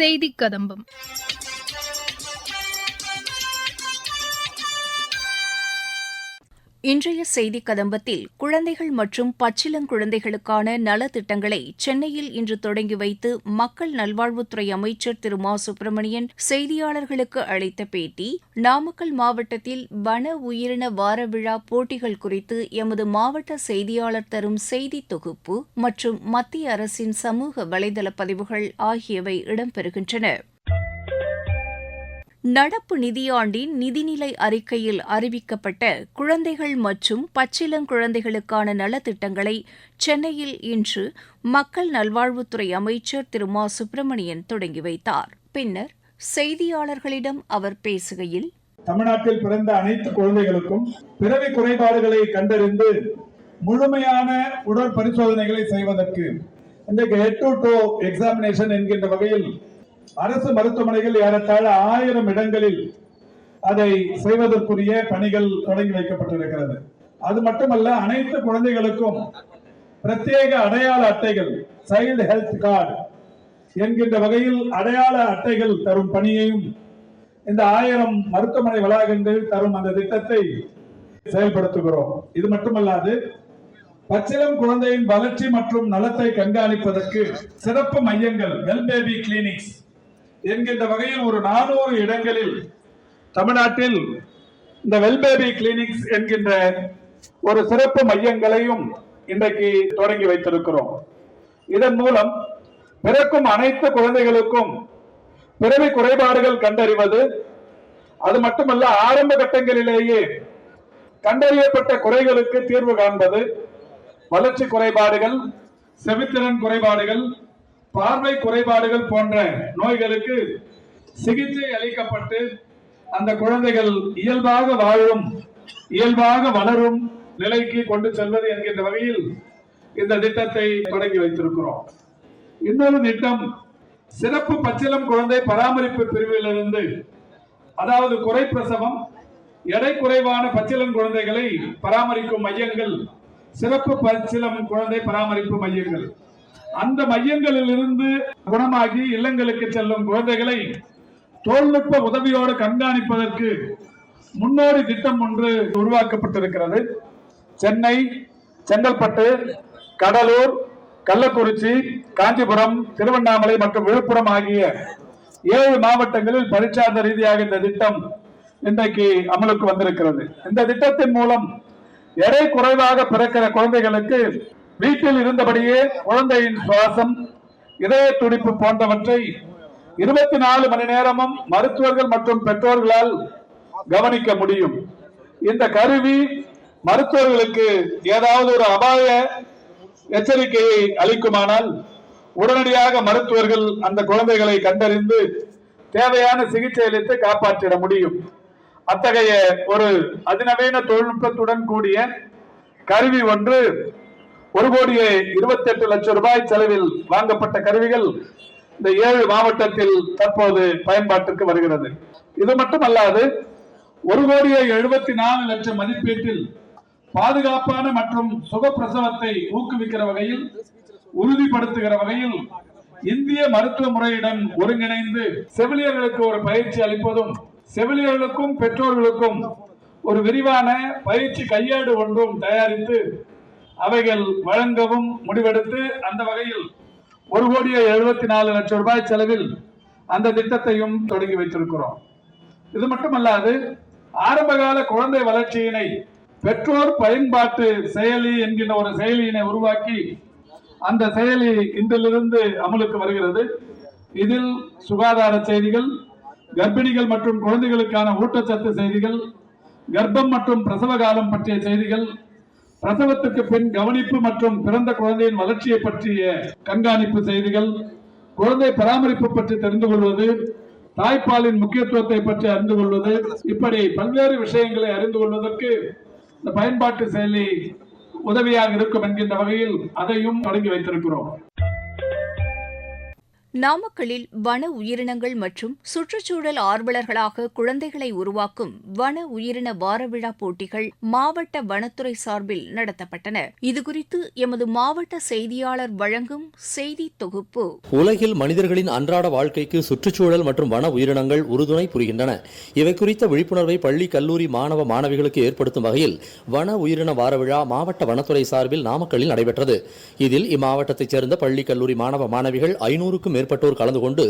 செய்தி கதம்பம். இன்றைய செய்திக் கதம்பத்தில் குழந்தைகள் மற்றும் பச்சிளங்குழந்தைகளுக்கான நலத்திட்டங்களை சென்னையில் இன்று தொடங்கி வைத்து மக்கள் நல்வாழ்வுத்துறை அமைச்சர் திரு மா சுப்பிரமணியன் செய்தியாளர்களுக்கு அளித்த பேட்டி நாமக்கல் மாவட்டத்தில் வன உயிரின வார விழா போட்டிகள் குறித்து எமது மாவட்ட செய்தியாளர் தரும் செய்தி தொகுப்பு மற்றும் மத்திய அரசின் சமூக வலைதள பதிவுகள் ஆகியவை இடம்பெறுகின்றன. நடப்பு நிதியாண்டின் நிதிநிலை அறிக்கையில் அறிவிக்கப்பட்ட குழந்தைகள் மற்றும் பச்சிளங்குழந்தைகளுக்கான நலத்திட்டங்களை சென்னையில் இன்று மக்கள் நல்வாழ்வுத்துறை அமைச்சர் திரு. மா. சுப்பிரமணியன் தொடங்கி வைத்தார். பின்னர் செய்தியாளர்களிடம் அவர் பேசுகையில் தமிழ்நாட்டில் பிறந்த அனைத்து குழந்தைகளுக்கும் பிறவி குறைபாடுகளை கண்டறிந்து முழுமையான உடற்பரிசோதனைகளை செய்வதற்கு இன்றைக்கு ஹெட் டு டோ எக்ஸாமினேஷன் என்கின்ற வகையில் அரசு மருத்துவமனைகள் ஏறத்தாழ ஆயிரம் இடங்களில் அதை செய்வதற்குரிய பணிகள் தொடங்கி வைக்கப்பட்டிருக்கிறது. அது மட்டுமல்ல அனைத்து குழந்தைகளுக்கும் பிரத்யேக அடையாள அட்டைகள் சைல்டு ஹெல்த் கார்டு என்கின்ற வகையில் அடையாள அட்டைகள் தரும் பணியையும் இந்த ஆயிரம் மருத்துவமனை வளாகங்கள் தரும் அந்த திட்டத்தை செயல்படுத்துகிறோம். இது மட்டுமல்லாது பச்சிலம் குழந்தையின் வளர்ச்சி மற்றும் நலத்தை கண்காணிப்பதற்கு சிறப்பு மையங்கள் வெல் பேபி கிளினிக்ஸ் என்கின்ற வகையில் ஒரு நானூறு இடங்களில் தமிழ்நாட்டில் இந்த வெல்பேபி கிளினிக்ஸ் என்கின்ற ஒரு சிறப்பு மையங்களையும் இன்றைக்கு தொடங்கி வைத்திருக்கிறோம். இதன் மூலம் பிறக்கும் அனைத்து குழந்தைகளுக்கும் பிறவி குறைபாடுகள் கண்டறிவது அது மட்டுமல்ல ஆரம்ப கட்டங்களிலேயே கண்டறியப்பட்ட குறைகளுக்கு தீர்வு காண்பது வளர்ச்சி குறைபாடுகள் செவித்திறன் குறைபாடுகள் பார்வை குறைபாடுகள் போன்ற நோய்களுக்கு சிகிச்சை அளிக்கப்பட்டு அந்த குழந்தைகள் இயல்பாக வாழும் இயல்பாக வளரும் நிலைக்கு கொண்டு செல்வது என்கின்ற வகையில் இந்த திட்டத்தை தொடங்கி வைத்திருக்கிறோம். இன்னொரு திட்டம் சிறப்பு பச்சிலம் குழந்தை பராமரிப்பு பிரிவிலிருந்து அதாவது குறை பிரசவம் எடை குறைவான பச்சிலம் குழந்தைகளை பராமரிக்கும் மையங்கள் சிறப்பு பச்சிலம் குழந்தை பராமரிப்பு மையங்கள். அந்த மையங்களில் இருந்து குணமாகி இல்லங்களுக்கு செல்லும் குழந்தைகளை தொழில்நுட்ப உதவியோடு கண்காணிப்பதற்கு முன்னோடி திட்டம் ஒன்று உருவாக்கப்பட்டிருக்கிறது. சென்னை செங்கல்பட்டு கடலூர் கள்ளக்குறிச்சி காஞ்சிபுரம் திருவண்ணாமலை மற்றும் விழுப்புரம் ஆகிய ஏழு மாவட்டங்களில் பரிச்சார்ந்த ரீதியாக இந்த திட்டம் இன்றைக்கு அமலுக்கு வந்திருக்கிறது. இந்த திட்டத்தின் மூலம் எடை குறைவாக பிறக்கிற குழந்தைகளுக்கு வீட்டில் இருந்தபடியே குழந்தையின் சுவாசம் இதய துடிப்பு போன்றவற்றை இருபத்தி நாலு மணி நேரமும் மருத்துவர்கள் மற்றும் பெற்றோர்களால் கவனிக்க முடியும். இந்த கருவி மருத்துவர்களுக்கு ஏதாவது ஒரு அபாய எச்சரிக்கையை அளிக்குமானால் உடனடியாக மருத்துவர்கள் அந்த குழந்தைகளை கண்டறிந்து தேவையான சிகிச்சை அளித்து காப்பாற்றிட முடியும். அத்தகைய ஒரு அதிநவீன தொழில்நுட்பத்துடன் கூடிய கருவி ஒன்று ஒரு கோடியே இருபத்தி எட்டு லட்சம் ரூபாய் செலவில் வாங்கப்பட்ட கருவிகள் இந்த ஏழு மாவட்டத்தில் தற்போது பயன்பாட்டிற்கு வருகிறது. இது மட்டுமல்லாது ஒரு கோடியே எழுபத்தி நாலு லட்சம் மதிப்பீட்டில் பாதுகாப்பான மற்றும் சுகப்பிரசவத்தை ஊக்குவிக்கிற வகையில் உறுதிப்படுத்துகிற வகையில் இந்திய மருத்துவ முறையுடன் ஒருங்கிணைந்து செவிலியர்களுக்கு ஒரு பயிற்சி அளிப்பதும் செவிலியர்களுக்கும் பெற்றோர்களுக்கும் ஒரு விரிவான பயிற்சி கையேடு ஒன்றும் தயாரித்து அவைகள் வழங்கவும் முடிவெடுத்து அந்த வகையில் ஒரு கோடியே எழுபத்தி நாலு லட்சம் ரூபாய் செலவில் அந்த திட்டத்தையும் தொடங்கி வைத்திருக்கிறோம். இது மட்டுமல்லாது ஆரம்பகால குழந்தை வளர்ச்சியினை பெற்றோர் பயன்பாட்டு செயலி என்கின்ற ஒரு செயலியினை உருவாக்கி அந்த செயலி இன்றிலிருந்து அமலுக்கு வருகிறது. இதில் சுகாதார செய்திகள் கர்ப்பிணிகள் மற்றும் குழந்தைகளுக்கான ஊட்டச்சத்து செய்திகள் கர்ப்பம் மற்றும் பிரசவ காலம் பற்றிய செய்திகள் பிரசவத்துக்கு பின் கவனிப்பு மற்றும் பிறந்த குழந்தையின் வளர்ச்சியை பற்றிய கண்காணிப்பு செய்திகள் குழந்தை பராமரிப்பு பற்றி தெரிந்து கொள்வது தாய்ப்பாலின் முக்கியத்துவத்தை பற்றி அறிந்து கொள்வது இப்படி பல்வேறு விஷயங்களை அறிந்து கொள்வதற்கு இந்த பயன்பாட்டு செயலி உதவியாக இருக்கும் என்கின்ற வகையில் அதையும் தொடங்கி வைத்திருக்கிறோம். நாமக்கல்லில் வன உயிரினங்கள் மற்றும் சுற்றுச்சூழல் ஆர்வலர்களாக குழந்தைகளை உருவாக்கும் வன உயிரின வாரவிழா போட்டிகள் மாவட்ட வனத்துறை சார்பில் நடத்தப்பட்டன. இதுகுறித்து எமது மாவட்ட செய்தியாளர் வழங்கும் செய்தி தொகுப்பு. உலகில் மனிதர்களின் அன்றாட வாழ்க்கைக்கு சுற்றுச்சூழல் மற்றும் வன உயிரினங்கள் உறுதுணை புரிகின்றன. இவை குறித்த விழிப்புணர்வை பள்ளி கல்லூரி மாணவ மாணவிகளுக்கு ஏற்படுத்தும் வகையில் வன உயிரின வார விழா மாவட்ட வனத்துறை சார்பில் நாமக்கல்லில் நடைபெற்றது. இதில் இம்மாவட்டத்தைச் சேர்ந்த பள்ளி கல்லூரி மாணவ மாணவிகள் ஐநூறுக்கும் மேற்பட்டோர் கலந்து கொண்டு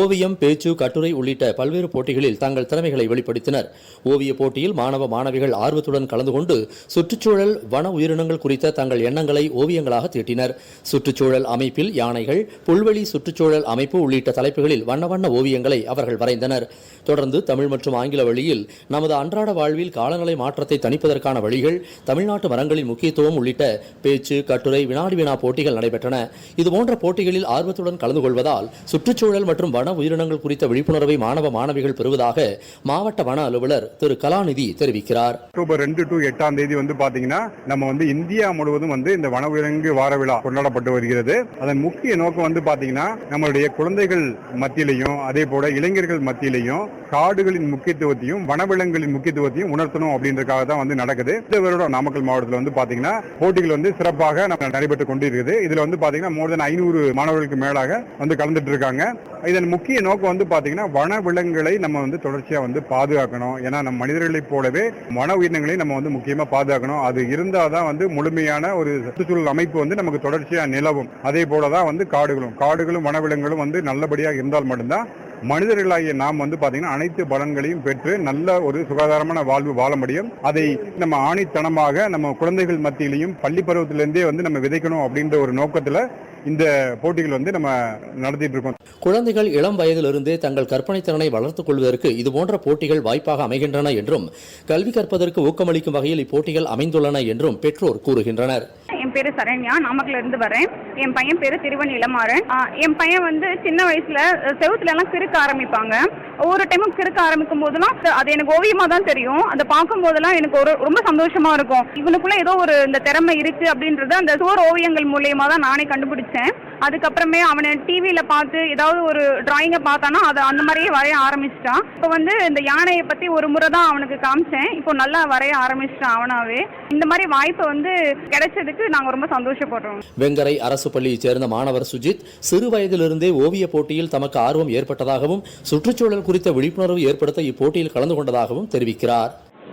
ஓவியம் பேச்சு கட்டுரை உள்ளிட்ட பல்வேறு போட்டிகளில் தங்கள் திறமைகளை வெளிப்படுத்தினர். ஓவிய போட்டியில் மாணவ மாணவிகள் ஆர்வத்துடன் கலந்து கொண்டு சுற்றுச்சூழல் வன உயிரினங்கள் குறித்த தங்கள் எண்ணங்களை ஓவியங்களாக தீட்டினர் சுற்றுச்சூழல் அமைப்பில் யானைகள் புல்வெளி சுற்றுச்சூழல் அமைப்பு உள்ளிட்ட தலைப்புகளில் வண்ண வண்ண ஓவியங்களை அவர்கள் வரைந்தனர். தொடர்ந்து தமிழ் மற்றும் ஆங்கில வழியில் நமது அன்றாட வாழ்வில் காலநிலை மாற்றத்தை தணிப்பதற்கான வழிகள் தமிழ்நாட்டு மரங்களின் முக்கியத்துவம் உள்ளிட்ட பேச்சு கட்டுரை வினாடி வினா போட்டிகள் நடைபெற்றன. இதுபோன்ற போட்டிகளில் ஆர்வத்துடன் கலந்து கொள்வதால் சுற்றுச்சூழல் மற்றும் வன உயிரினங்கள் குறித்த விழிப்புணர்வை மாணவ மாணவிகள் பெறுவதாக மாவட்ட வன அலுவலர் திரு கலாநிதி தெரிவிக்கிறார். அக்டோபர் ரெண்டு டு எட்டாம் தேதி வந்து பாத்தீங்கன்னா நம்ம வந்து இந்தியா முழுவதும் வந்து இந்த வன வனவிலங்கு வார விழா கொண்டாடப்பட்டு வருகிறது. அதன் முக்கிய நோக்கம் வந்து பாத்தீங்கன்னா நம்மளுடைய குழந்தைகள் மத்தியிலையும் அதே போல இளைஞர்கள் மத்தியிலையும் காடுகளின் முக்கியத்துவத்தையும் வனவிலங்குகளின் முக்கியத்துவத்தையும் உணர்த்தணும் அப்படின்றதுக்காக தான் வந்து நடக்குது. இந்த வருடம் நாமக்கல் மாவட்டத்தில் வந்து பாத்தீங்கன்னா போட்டிகள் வந்து சிறப்பாக நடைபெற்று கொண்டிருக்கிறது இதுல வந்து பாத்தீங்கன்னா மோர் தென் ஐநூறு மாணவர்களுக்கு மேலாக வந்து கலந்துட்டு இருக்காங்க இதன் முக்கிய நோக்கம் வந்து பாத்தீங்கன்னா வன விலங்குகளை நம்ம வந்து தொடர்ச்சியா வந்து பாதுகாக்கணும். ஏன்னா நம்ம மனிதர்களைப் போலவே வன உயிரினங்களை நம்ம வந்து முக்கியமா பாதுகாக்கணும். அது இருந்தாதான் வந்து முழுமையான ஒரு சுற்றுச்சூழல் அமைப்பு வந்து நமக்கு தொடர்ச்சியா நிலவும். அதே போலதான் வந்து காடுகளும். காடுகளும் வனவிலங்குகளும் வந்து நல்லபடியாக இருந்தால் மட்டும்தான் மனிதர்களாகிய நாம் வந்து பாத்தீங்கன்னா அனைத்து பலன்களையும் பெற்று நல்ல ஒரு சுகாதாரமான வாழ்வு வாழ முடியும். அதை நம்ம ஆணித்தனமாக நம்ம குழந்தைகள் மத்தியிலையும் பள்ளி பருவத்திலிருந்தே வந்து நம்ம விதைக்கணும் அப்படின்ற ஒரு நோக்கத்துல இந்த போட்டிகள் வந்து நம்ம நடத்திட்டு இருக்கோம். குழந்தைகள் இளம் வயதிலிருந்தே தங்கள் கற்பனை திறனை வளர்த்துக் கொள்வதற்கு இதுபோன்ற போட்டிகள் வாய்ப்பாக அமைகின்றன என்றும் கல்வி கற்பதற்கு ஊக்கமளிக்கும் வகையில் இப்போட்டிகள் அமைந்துள்ளன என்றும் பெற்றோர் கூறுகின்றனர். என் பேரு சரண்யா நாமக்கல்ல இருந்து வரேன். என் பையன் பேரு திருவன் இளமாறன் என் பையன் வந்து சின்ன வயசுல செவுத்துல எல்லாம் கிறுக்க ஆரம்பிப்பாங்க. ஒவ்வொரு டைமும் கிறுக்க ஆரம்பிக்கும் போதெல்லாம் அது- அது எனக்கு ஓவியமா தான் தெரியும். அதை பார்க்கும் போதெல்லாம் எனக்கு ஒரு ரொம்ப சந்தோஷமா இருக்கும். இவனுக்குள்ள ஏதோ ஒரு இந்த திறமை இருக்கு அப்படின்றது அந்த சுவர் ஓவியங்கள் மூலியமா தான் நானே கண்டுபிடிச்சேன். அதுக்கப்புறமே அவனை டிவியில பார்த்து ஏதாவது ஒரு டிராயிங்கை பார்த்தானா அதை அந்த மாதிரியே வரைய ஆரம்பிச்சிட்டான். இப்போ வந்து இந்த யானையை பத்தி ஒரு முறை தான் அவனுக்கு காமிச்சேன். இப்போ நல்லா வரைய ஆரம்பிச்சிட்டான் அவனாவே. இந்த மாதிரி வாய்ப்பு வந்து கிடைச்சதுக்கு நாங்க ரொம்ப சந்தோஷப்படுறோம். வெங்கரை அரசு பள்ளியைச் சேர்ந்த மாணவர் சுஜித் சிறு வயதிலிருந்தே ஓவிய போட்டியில் தமக்கு ஆர்வம் ஏற்பட்டதாகவும் சுற்றுச்சூழல் குறித்த விழிப்புணர்வு ஏற்படுத்த இப்போட்டியில் கலந்து கொண்டதாகவும் தெரிவிக்கிறார்.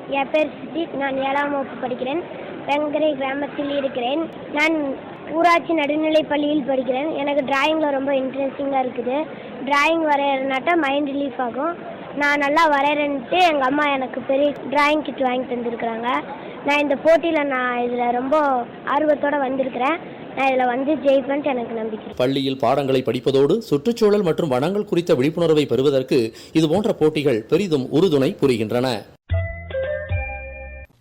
என் பேர் சுஜித் நான் ஏழாம் வகுப்பு படிக்கிறேன். வெங்கரை கிராமத்தில் இருக்கிறேன். நான் ஊராட்சி நடுநிலைப் பள்ளியில் படிக்கிறேன். எனக்கு டிராயிங்கில் ரொம்ப இன்ட்ரெஸ்டிங்காக இருக்குது. டிராயிங் வரைகிறனாட்டா மைண்ட் ரிலீஃப் ஆகும். நான் நல்லா வரைகிறேன்ட்டு எங்கள் அம்மா எனக்கு பெரிய டிராயிங் கிட் வாங்கி தந்திருக்கிறாங்க. நான் இந்த போட்டியில் நான் இதில் ரொம்ப ஆர்வத்தோடு வந்திருக்கிறேன். நான் இதில் வந்து ஜெயிப்பேன்ட்டு எனக்கு நம்பிக்கை. பள்ளியில் பாடங்களை படிப்பதோடு சுற்றுச்சூழல் மற்றும் வனங்கள் குறித்த விழிப்புணர்வை பெறுவதற்கு இதுபோன்ற போட்டிகள் பெரிதும் உறுதுணை புரிகின்றன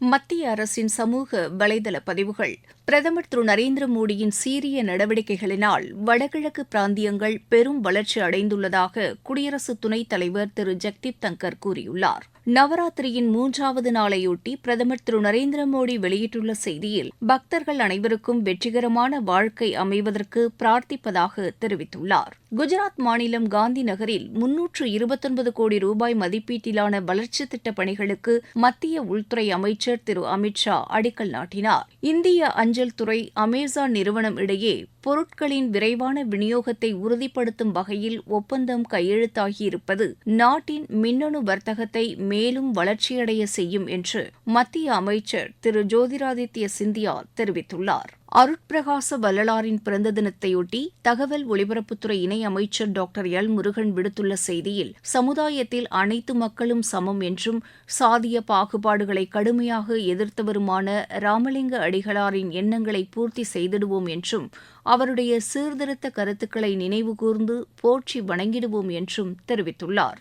மத்திய அரசின் சமூக வலைதள பதிவுகள் பிரதமர் திரு நரேந்திர மோடியின் சீரிய நடவடிக்கைகளினால் வடகிழக்கு பிராந்தியங்கள் பெரும் வளர்ச்சி அடைந்துள்ளதாக குடியரசு துணைத் தலைவர் திரு ஜெக்தீப் தங்கர் கூறியுள்ளார். நவராத்திரியின் மூன்றாவது நாளையொட்டி பிரதமர் திரு நரேந்திர மோடி வெளியிட்டுள்ள செய்தியில் பக்தர்கள் அனைவருக்கும் வெற்றிகரமான வாழ்க்கை அமைவதற்கு பிரார்த்திப்பதாக தெரிவித்துள்ளார். குஜராத் மாநிலம் காந்தி நகரில் முன்னூற்று இருபத்தொன்பது கோடி ரூபாய் மதிப்பீட்டிலான வளர்ச்சி திட்டப் பணிகளுக்கு மத்திய உள்துறை அமைச்சர் திரு அமித் ஷா அடிக்கல் நாட்டினார். இந்திய அஞ்சல் துறை அமேசான் நிறுவனம் இடையே பொருட்களின் விரைவான விநியோகத்தை உறுதிப்படுத்தும் வகையில் ஒப்பந்தம் கையெழுத்தாகியிருப்பது நாட்டின் மின்னணு வர்த்தகத்தை மேலும் வளர்ச்சியடைய செய்யும் என்று மத்திய அமைச்சர் திரு ஜோதிராதித்ய சிந்தியா தெரிவித்துள்ளார். அருட்பிரகாச வள்ளலாரின் பிறந்த தினத்தையொட்டி தகவல் ஒலிபரப்புத்துறை இணை அமைச்சர் டாக்டர் எல் முருகன் விடுத்துள்ள செய்தியில் சமுதாயத்தில் அனைத்து மக்களும் சமம் என்றும் சாதிய பாகுபாடுகளை கடுமையாக எதிர்த்தவருமான ராமலிங்க அடிகளாரின் எண்ணங்களை பூர்த்தி செய்திடுவோம் என்றும் அவருடைய சீர்திருத்த கருத்துக்களை நினைவுகூர்ந்து போற்றி வணங்கிடுவோம் என்றும் தெரிவித்துள்ளார்.